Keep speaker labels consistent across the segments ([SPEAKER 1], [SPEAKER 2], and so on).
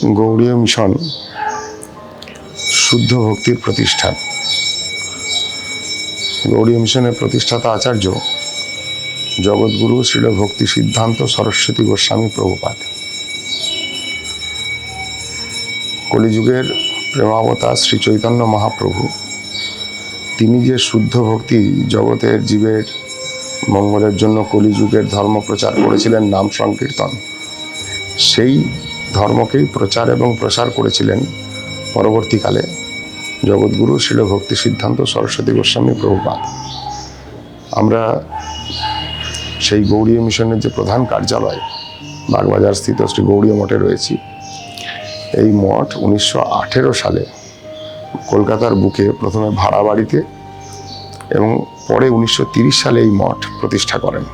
[SPEAKER 1] গৌড়ীয় mission শুদ্ধ ভক্তির প্রতিষ্ঠান। গৌড়ীয় মিশনের প্রতিষ্ঠাতা আচার্য জগৎগুরু শ্রীল ভক্তি সিদ্ধান্ত সরস্বতী গোস্বামী প্রভুপাদ। কলিযুগের প্রেমাবতা শ্রী চৈতন্য মহাপ্রভু, তিনি যে শুদ্ধ ভক্তি জগতের জীবের মঙ্গলের জন্য কলিযুগের ধর্ম প্রচার করেছিলেন নাম সংকীর্তন, সেই ধর্মকেই প্রচার এবং প্রসার করেছিলেন পরবর্তীকালে জগৎগুরু শিল ভক্তি সিদ্ধান্ত সরস্বতী গোস্বামী প্রভুপাদ। আমরা সেই গৌড়ীয় মিশনের যে প্রধান কার্যালয়, বাগবাজার স্থিত শ্রী গৌড়ীয় মঠে রয়েছি। এই মঠ উনিশশো আঠেরো সালে কলকাতার বুকে প্রথমে ভাড়া বাড়িতে এবং পরে উনিশশো সালে এই মঠ প্রতিষ্ঠা করেন।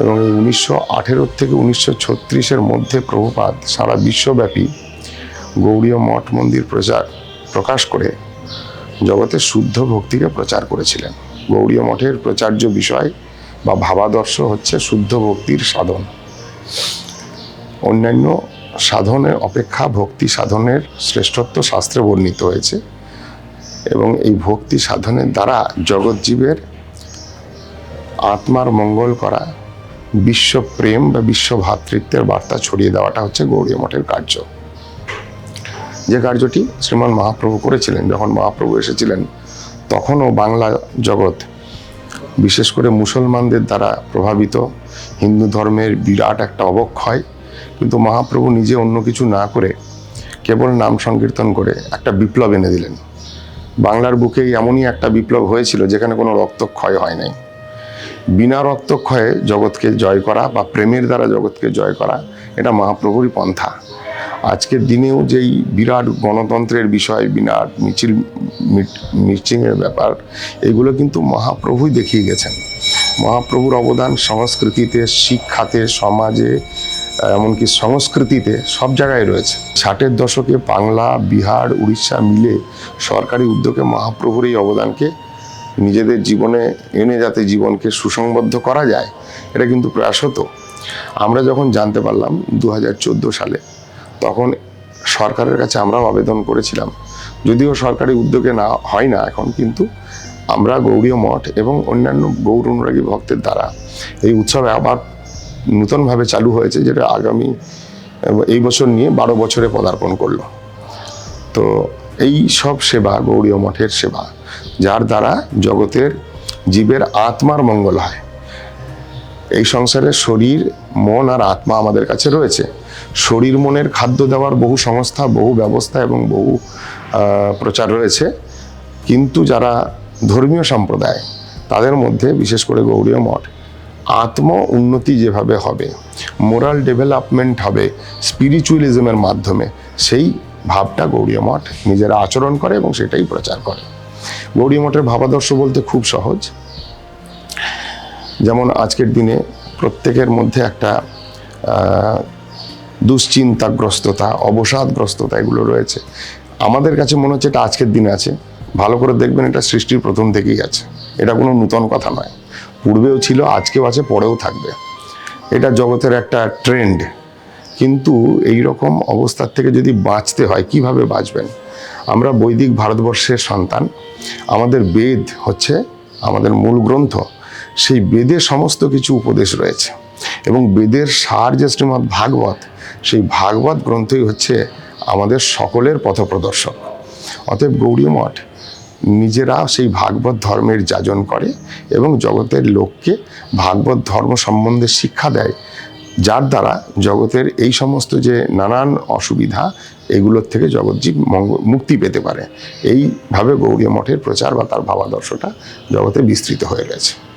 [SPEAKER 1] এবং এই উনিশশো আঠেরো থেকে উনিশশো ছত্রিশের মধ্যে প্রভুপাদ সারা বিশ্বব্যাপী গৌড়ীয় মঠ মন্দির প্রচার প্রকাশ করে জগতে শুদ্ধ ভক্তিকে প্রচার করেছিলেন। গৌড়ীয় মঠের প্রচার্য বিষয় বা ভাবাদর্শ হচ্ছে শুদ্ধ ভক্তির সাধন। অন্যান্য সাধনের অপেক্ষা ভক্তি সাধনের শ্রেষ্ঠত্ব শাস্ত্রে বর্ণিত হয়েছে এবং এই ভক্তি সাধনের দ্বারা জগৎজীবের আত্মার মঙ্গল করা বিশ্ব প্রেম বা বিশ্ব ভ্রাতৃত্বের বার্তা ছড়িয়ে দেওয়াটা হচ্ছে গৌরীয় মঠের কার্য। যে কার্যটি শ্রীমান মহাপ্রভু করেছিলেন, যখন মহাপ্রভু এসেছিলেন, তখনও বাংলা জগৎ, বিশেষ করে মুসলমানদের দ্বারা প্রভাবিত, হিন্দু ধর্মের বিরাট একটা অবক্ষয়, কিন্তু মহাপ্রভু নিজে অন্য কিছু না করে কেবল নাম সংকীর্তন করে একটা বিপ্লব এনে দিলেন। বাংলার বুকেই এমনই একটা বিপ্লব হয়েছিল, যেখানে কোনো রক্তক্ষয় হয় নাই। বিনা রক্তক্ষয়ে জগৎকে জয় করা বা প্রেমের দ্বারা জগৎকে জয় করা, এটা মহাপ্রভুরই পন্থা। আজকের দিনেও যেই বিরাট গণতন্ত্রের বিষয়, বিরাট মিছিল মিচিংয়ের ব্যাপার, এগুলো কিন্তু মহাপ্রভুই দেখিয়ে গেছেন। মহাপ্রভুর অবদান সংস্কৃতিতে, শিক্ষাতে, সমাজে, এমনকি সংস্কৃতিতে সব জায়গায় রয়েছে। ষাটের দশকে বাংলা, বিহার, উড়িষ্যা মিলে সরকারি উদ্যোগে মহাপ্রভুর এই অবদানকে নিজেদের জীবনে এনে যাতে জীবনকে সুসংবদ্ধ করা যায়, এটা কিন্তু প্রয়াস হতো। আমরা যখন জানতে পারলাম দু হাজার চোদ্দ সালে, তখন সরকারের কাছে আমরাও আবেদন করেছিলাম। যদিও সরকারি উদ্যোগে না, হয় না এখন, কিন্তু আমরা গৌড়ীয় মঠ এবং অন্যান্য গৌর অনুরাগী ভক্তের দ্বারা এই উৎসবে আবার নূতনভাবে চালু হয়েছে, যেটা আগামী, এই বছর নিয়ে বারো বছরে পদার্পণ করল। তো এই সব সেবা গৌড়ীয় মঠের সেবা যার দ্বারা জগতের জীবের আত্মার মঙ্গল হয়। এই সংসারে শরীর, মন আর আত্মা আমাদের কাছে রয়েছে। শরীর, মনের খাদ্য দেওয়ার বহু সংস্থা, বহু ব্যবস্থা এবং বহু প্রচার রয়েছে। কিন্তু যারা ধর্মীয় সম্প্রদায়, তাদের মধ্যে বিশেষ করে গৌড়ীয় মঠ, আত্ম উন্নতি যেভাবে হবে, মোরাল ডেভেলপমেন্ট হবে, স্পিরিচুয়ালিজমের মাধ্যমে, সেই ভাবটা গৌড়ীয় মঠ নিজেরা আচরণ করে এবং সেটাই প্রচার করে। গৌড়ীয় মঠের ভাবাদর্শ বলতে খুব সহজ। যেমন আজকের দিনে প্রত্যেকের মধ্যে একটা দুশ্চিন্তাগ্রস্ততা, অবসাদগ্রস্ততা এগুলো রয়েছে। আমাদের কাছে মনে হচ্ছে এটা আজকের দিনে আছে। ভালো করে দেখবেন এটা সৃষ্টির প্রথম থেকেই আছে। এটা কোনো নূতন কথা নয়। পূর্বেও ছিল, আজকেও আছে, পরেও থাকবে। এটা জগতের একটা ট্রেন্ড। কিন্তু এই রকম অবস্থার থেকে যদি বাঁচতে হয়, কীভাবে বাঁচবেন? আমরা বৈদিক ভারতবর্ষের সন্তান। আমাদের বেদ হচ্ছে আমাদের মূল গ্রন্থ। সেই বেদে সমস্ত কিছু উপদেশ রয়েছে। এবং বেদের সার যে শ্রীমৎ ভাগবত, সেই ভাগবত গ্রন্থই হচ্ছে আমাদের সকলের পথপ্রদর্শক। অতএব গৌরী মঠ নিজেরা সেই ভাগবত ধর্মের যাজন করে এবং জগতের লোককে ভাগবত ধর্ম সম্বন্ধে শিক্ষা দেয় যার দ্বারা জগতের এই সমস্ত যে নানান অসুবিধা, এগুলোর থেকে জগৎজীব মঙ্গ- মুক্তি পেতে পারে। এইভাবে গৌরী মঠের প্রচার বা তার ভাবাদর্শটা জগতে বিস্তৃত হয়ে গেছে।